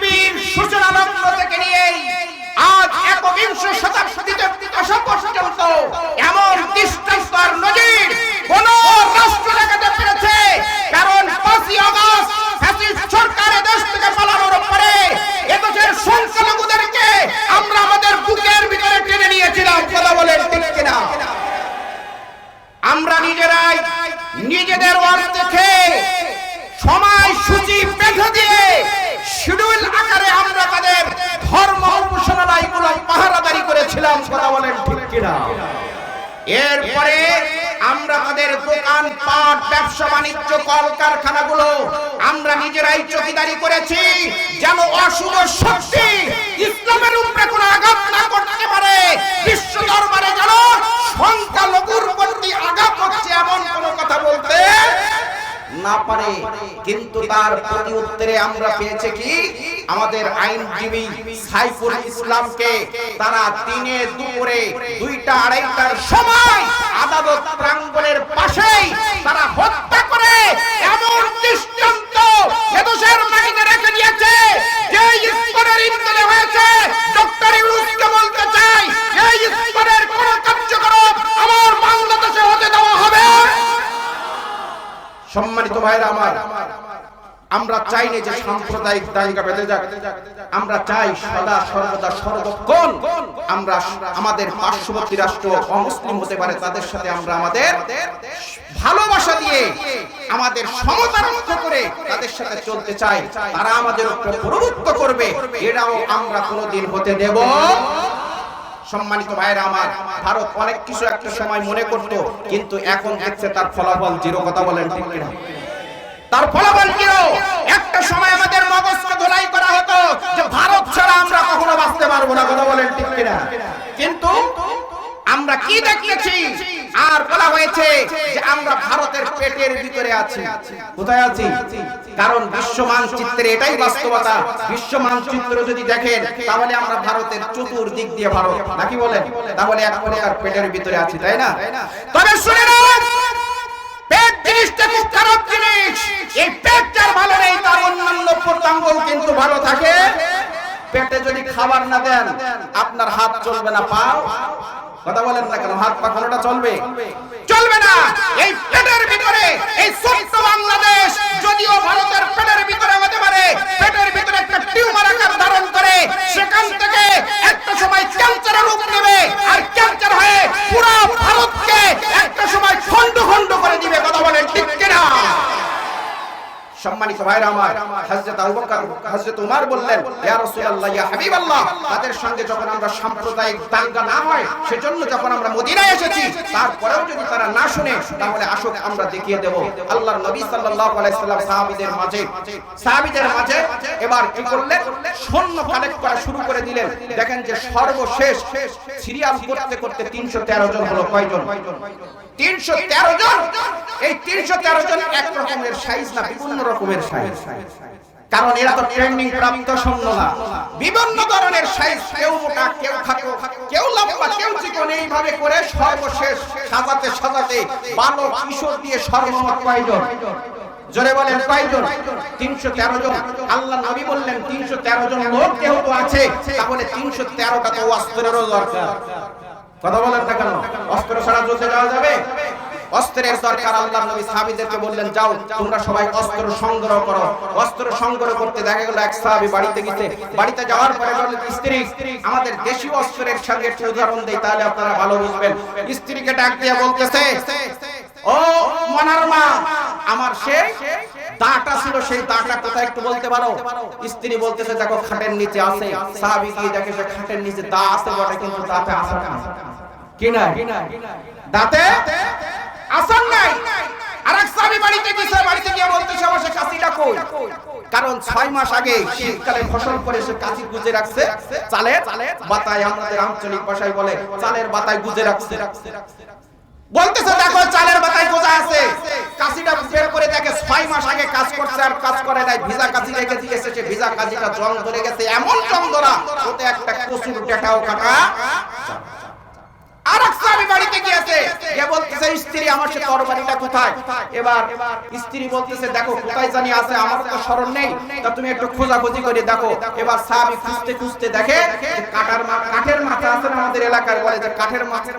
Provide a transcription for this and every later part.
পৃথিবীর সূচনা লগ্ন থেকে নিয়ে আজ একবিংশ শতাব্দীতে পর্যন্ত এমন দৃষ্টান্ত আর নজির কোন রাষ্ট্র দেখাতে পেরেছে কারণ পাঁচই আগস্ট ফ্যাসিস্ট সরকার এ দেশ থেকে পালানোর পরে এদেশের সংখ্যালঘুদেরকে আমরা আমাদের বুকের ভিতরে টেনে নিয়েছিলাম কথা বলেন ঠিক কিনা আমরা নিজেরাই নিজেদের অর্থে সময় সূচি বেঁধে দিয়ে শিডিউল আকারে আমরা তাদের ধর্ম উপাসনালয়গুলো পাহারাদারি করেছিলাম কথা বলেন ঠিক কিনা এরপরে আমরা তাদের দোকান, পাট, ব্যবসা, বাণিজ্য, কলকারখানাগুলো আমরা নিজেরাই চকিদারি করেছি, যেন অশুভ শক্তি ইসলামের উপরে কোনো আঘাত না করতে পারে। বিশ্ব দরবারে যেন সংখ্যালঘুর প্রতি আঘাত হচ্ছে এমন কোনো কথা বলতে না পারে। কিন্তু তার প্রতি উত্তরে আমরা পেয়েছে কি? আমাদের আইনজীবী সাইফুল ইসলামকে তারা দিনে দুপুরে দুইটা আড়াইটার সময় আদালত প্রাঙ্গণের পাশেই তারা হত্যা করে এমন দৃষ্টান্ত এদেশের মাটিতে রেখে দিয়েছে। যে ঈশ্বরের ইন্তলে হয়েছে, ডক্টর ইউনুসকে বলতে চাই এই ঈশ্বরের কোন কার্যক্রম আমার বাংলাদেশে হতে দেওয়া হবে। সম্মানিত ভাইরা আমার আমরা চাই না যে সাম্প্রদায়িক দাঙ্গা বেঁধে যাক। আমরা চাই সদা, সর্বদা, সর্বক্ষণ আমরা আমাদের পার্শ্ববর্তী রাষ্ট্র অমুসলিম হতে পারে, তাদের সাথে আমরা আমাদের ভালোবাসা দিয়ে আমাদের সমতা রক্ষা করে তাদের সাথে চলতে চাই। তারা আমাদের উপরে প্রভুত্ব করবে, এটাও আমরা কোনোদিন হতে দেব। সম্মানিত ভাইরা আমার, ভারত অনেক কিছু একটা সময় মনে করত, কিন্তু এখন দেখছে তার ফলাফল জিরো, কথা বলেন ঠিক কিনা? তার ফলাফল কি একটা সময় আমাদের মগজকে ধোলাই করা হতো যে ভারত ছাড়া আমরা কখনো বাঁচতে পারব না, কথা বলেন ঠিক কিনা? কিন্তু আমরা কি দেখিয়েছি আর বলা হয়েছে যে আমরা ভারতের পেটের ভিতরে আছি। কোথায় আছি? কারণ বিশ্ব মানচিত্রে এটাই বাস্তবতা। বিশ্ব মানচিত্র যদি দেখেন, তাহলে আমরা ভারতের চতুর্দিক দিয়ে ভারত। নাকি বলেন? তাহলে এক প্রকার পেটের ভিতরে আছি, তাই না? তবে শুনে পেট জিনিসটা খারাপ জিনিস এই পেট ভালো নেই, তার অন্যান্য প্রত্যঙ্গ কিন্তু ভালো থাকে। পেটে যদি খাবার না দেন, আপনার হাত চলবে না পা কথা বলেন না কেন? হাত পা কোনটা চলবে? চলবে না। এই পেটের ভিতরে, এই ছোট্ট বাংলাদেশ যদিও ভারতের পেটের ভিতরে হতে পারে, পেটের ভিতরে একটা টিউমার আকার ধারণ করে, সেখান থেকে একটা সময় ক্যান্সারের রূপ নেবে, আর ক্যান্সার হয়ে পুরো ভারতকে একটা সময় খন্ড খন্ড করে দিবে কথা বলেন ঠিক কিনা সম্মানিত ভাইরা আমার বললেন তাদের সঙ্গে যখন আমরা সাম্প্রদায়িক দাঙ্গা না হয়, সেজন্য যখন আমরা মদিনায় এসেছি, তারপরেও যদি তারা না শুনে, তাহলে আমরা দেখিয়ে দেব নবী সাল্লাম মাঝে। মাঝে এবার কি সৈন্য কালেক্ট করা শুরু করে দিলেন। দেখেন যে সর্বশেষ সিরিয়াল করতে করতে 313 জন হলো কয়জন? 313 জন। এই 313 জন এক রকমের সাইজ না বিভিন্ন রকমের সাইজ। কারণ এরা তো ট্রেনিং প্রাপ্ত সৈন্য না। বিভিন্ন ধরনের সাইজ। কেউ মোটা, কেউ খাটো, কেউ লম্বা, কেউ চিকন। এইভাবে করে সর্বশেষ সাজাতে সাজাতে বালক, কিশোর দিয়ে সর্বমোট কয়জন জোরে বলেন কয়জন তিনশো তেরো জন। আল্লাহ নবী বললেন, তিনশো তেরো জন লোক যেহেতু আছে, তাহলে তিনশো তেরোটা তো অস্ত্রেরও দরকার কথা বলেন না কেন? অস্ত্র ছাড়া যুদ্ধে যাওয়া যাবে? অস্ত্রের দরকার আল্লাহ নবী সাহাবীদেরকে বললেন, যাও, তোমরা সবাই অস্ত্র সংগ্রহ করো। অস্ত্র সংগ্রহ করতে দেখা গেল, এক সাহাবী বাড়িতে গেছে। বাড়িতে যাওয়ার পরে বললেন, স্ত্রী, আমাদের দেশীয় অস্ত্রের সঙ্গে একটু উদাহরণ দেই, তাহলে আপনারা ভালো বুঝবেন। স্ত্রীকে ডাক দিয়ে বলতেছে, ও মনার মা, আমার সেই ছিল, সেই একটু বলতে পারো? স্ত্রী বলতেছে, দেখো খাটের নিচে আছে। সাহাবী গিয়ে দেখে সে খাটের নিচে দা আছে বটে, কিন্তু দাঁতে না দাঁতে আসান নাই? কারণ ছয় মাস আগে শীতকালে ফসল করে সে কাঁচি গুজে রাখছে। চালের বাতায় আমাদের আঞ্চলিক ভাষায় বলে, চালের বাতায় গুজে রাখছে। বলতেছে, দেখো, চালের বাতায় গোজা আছে। কাশিটা বের করে দেখে ছয় মাস আগে কাজ করছে আর কাজ করে নাই। ভিজা কাশি রেখে দিয়েছে, সে ভিজা কাশিটা জং ধরে গেছে। এমন জং ধরা ওতে একটা কচুর ডেটাও কাটা। তুমি একটু খোঁজাখুঁজি করে দেখো। এবার খুঁজতে দেখে কাঠের মাথা আছে আমাদের এলাকার বলে, যে কাঠের মাথার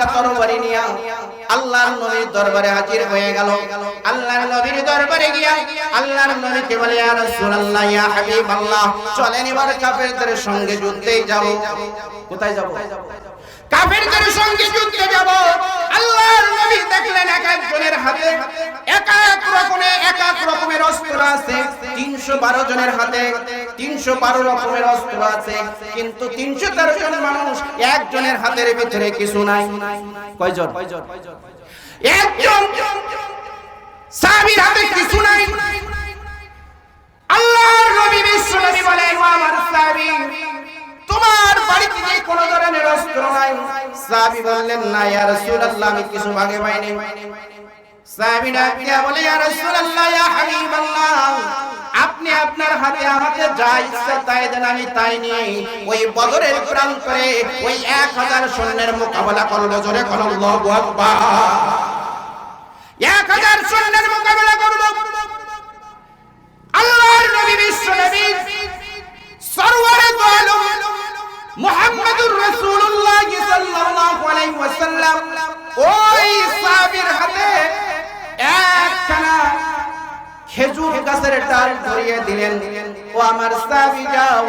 ভাঙ্গা তরবারি নিয়া আল্লাহর নবীর দরবারে হাজির হয়ে গেল। আল্লাহর নবীর দরবারে গিয়া আল্লাহর নবীকে বলে, ইয়া রাসূলুল্লাহ, ইয়া হাবিবাল্লাহ এবার কাফেরদের সঙ্গে যাব। কোথায় যাব? কাফেরদের সঙ্গে যুদ্ধে যাব। আল্লাহর নবী দেখলেন এক একজনের হাতে, এক এক রকমের এক এক রকমের অস্ত্র আছে। 312 জনের হাতে 312 রকমের অস্ত্র আছে। কিন্তু 313 জন মানুষ একজনের হাতের ভিতরে কিছু নাই। কয়জন? একজন। সাহাবীর হাতে কিছু নাই। সাহাবী বললেন, না, ইয়া রাসূলুল্লাহ, আমি কিছু ভাগে পাইনি। সাহাবী ডাক দিয়া বলে, ইয়া রাসূলুল্লাহ, ইয়া হাবিবাল্লাহ, আপনি আপনার হাতে আমাকে যা ইচ্ছা তাই দেন, আমি তাই নিয়ে ওই বদরের প্রান্তরে ওই এক হাজার সৈন্যের মোকাবেলা করব জোরে করো আল্লাহু আকবার। এক হাজার সৈন্যের মোকাবেলা করব আল্লাহর নবী বিশ্ব নবী সরওয়ারে দো আলম মুহাম্মদুর রাসূলুল্লাহ সাল্লাল্লাহু আলাইহি ওয়াসাল্লাম। ওই সাহাবীর হাতে একখানা খেজুর গাছের ডাল ধরিয়ে দিলেন। ও আমার সাহাবী, যাও,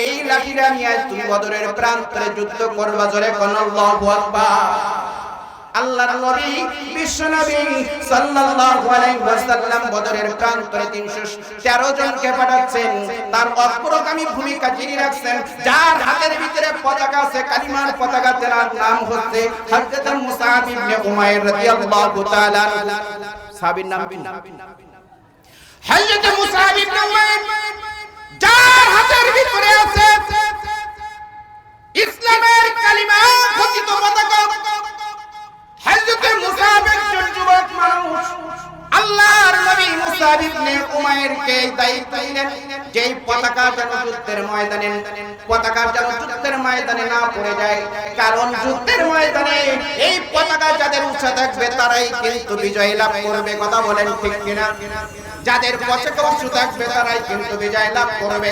এই লাঠিটা নিয়ে তুমি বদরের প্রান্তরে যুদ্ধ করবা, জোরে কোন, আল্লাহু আকবার। আল্লাহর নবী, বিশ্ব নবী সাল্লাল্লাহু আলাইহি ওয়াসাল্লাম বদরের প্রান্তরে 313 জনকে পাঠাচ্ছেন। তার অগ্রগামী ভূমিকা যিনি রাখছেন, যার হাতের ভিতরে পতাকা আছে, কালিমার পতাকা, যার নাম হচ্ছে হযরত মুসাব ইবনে উমাইর রাদিয়াল্লাহু তাআলা সাহাবীর নাম কি? হযরত মুসাব ইবনে উমাইর। যার হাতের ভিতরে যুদ্ধের ময়দানে পতাকা যেন যুদ্ধের ময়দানে না পড়ে যায়, কারণ যুদ্ধের ময়দানে এই পতাকা যাদের উঁচা থাকবে তারাই কিন্তু বিজয় লাভ করবে, কথা বলেন ঠিক কিনা? যাদের পতাকা উঁচু থাকবে তারাই কিন্তু বিজয় লাভ করবে।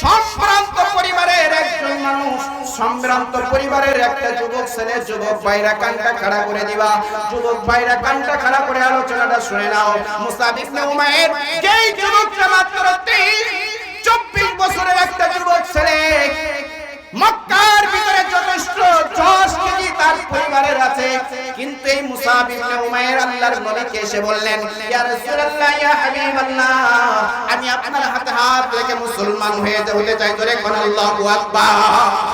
সম্ভ্রান্ত পরিবারের সম্ভ্রান্ত পরিবারের একটা যুবক, ছেলে, যুবক, ভাইরা কানটা খাড়া করে দিবা। যুবক, ভাইরা কানটা খাড়া করে আলোচনাটা শুনে নাও। মুসাব ইবনে উমাইর, যেই যুবকটা মাত্র 24 বছরের একটা যুবক ছেলে, মক্কার ভিতরে যথেষ্ট যশ কেজি তার পরিবারের আছে। কিন্তু এই মুসাব ইবনে উমাইর আল্লাহর নবীকে এসে বললেন, ইয়া রাসূলুল্লাহ, ইয়া হাবিবাল্লাহ, আমি আপনার হাতে হাত রেখে মুসলমান হয়ে হতে চাই ধরে কোন আল্লাহু আকবার।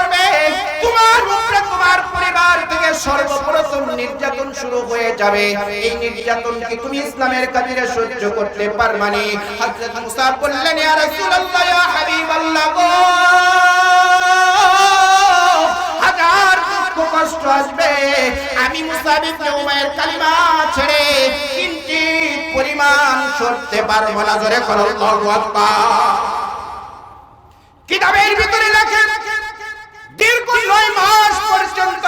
সর্বপ্রথম নির্যাতন শুরু হয়ে যাবে। এই নির্যাতন কি তুমি ইসলামের কাজিরে সহ্য করতে পারবানি? হযরত মুসা বললেন, ইয়া রাসূলুল্লাহ, ইয়া হাবিবাল্লাহ গো। হাজার দুঃখ কষ্ট আসবে। আমি মুসা ইবনে উমাইর কালিমা ছেড়ে কিঞ্চিত পরিমাণ সরতে পারব না, জোরে করো আল্লাহু আকবার। কিতাবের ভিতরে লেখে দীর্ঘ নয় মাস পর্যন্ত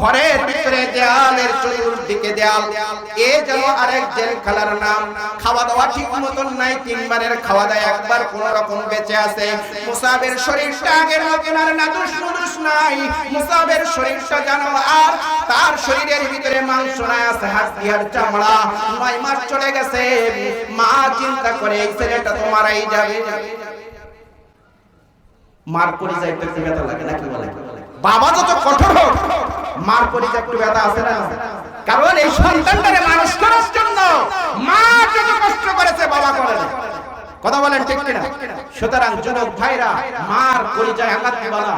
ঘরের ভিতরে দেয়ালের চতুর্দিকে দেয়াল। এ যেন আরেক জেলখানার নাম। খাওয়া দাওয়া ঠিক মতন নাই, তিনবারের খাওয়া দাওয়া একবার কোন রকম বেঁচে আছে। মুসাবের শরীরটা আগের মতন আর নাদুস নাই। মুসাবের শরীরটা যেন আর তার শরীরের ভিতরে মাংস নাই আছে হাড্ডি আর চামড়া নয় মাস চলে গেছে। মা চিন্তা করে, এই ছেলেটা তো মারাই যাবে। মার করে যায় একটু ব্যথা লাগে, নাকি বলে? বাবা যত কঠোর হোক, মার করে যায় একটু ব্যথা আছে না? কারণ এই সন্তানটারে মানুষ করার জন্য মা যত কষ্ট করেছে বাবা করে না। কথা বলেন ঠিক কিনা? সুতরাং যুবক ভাইরা, মার পরিচয় আঘাত দিবা না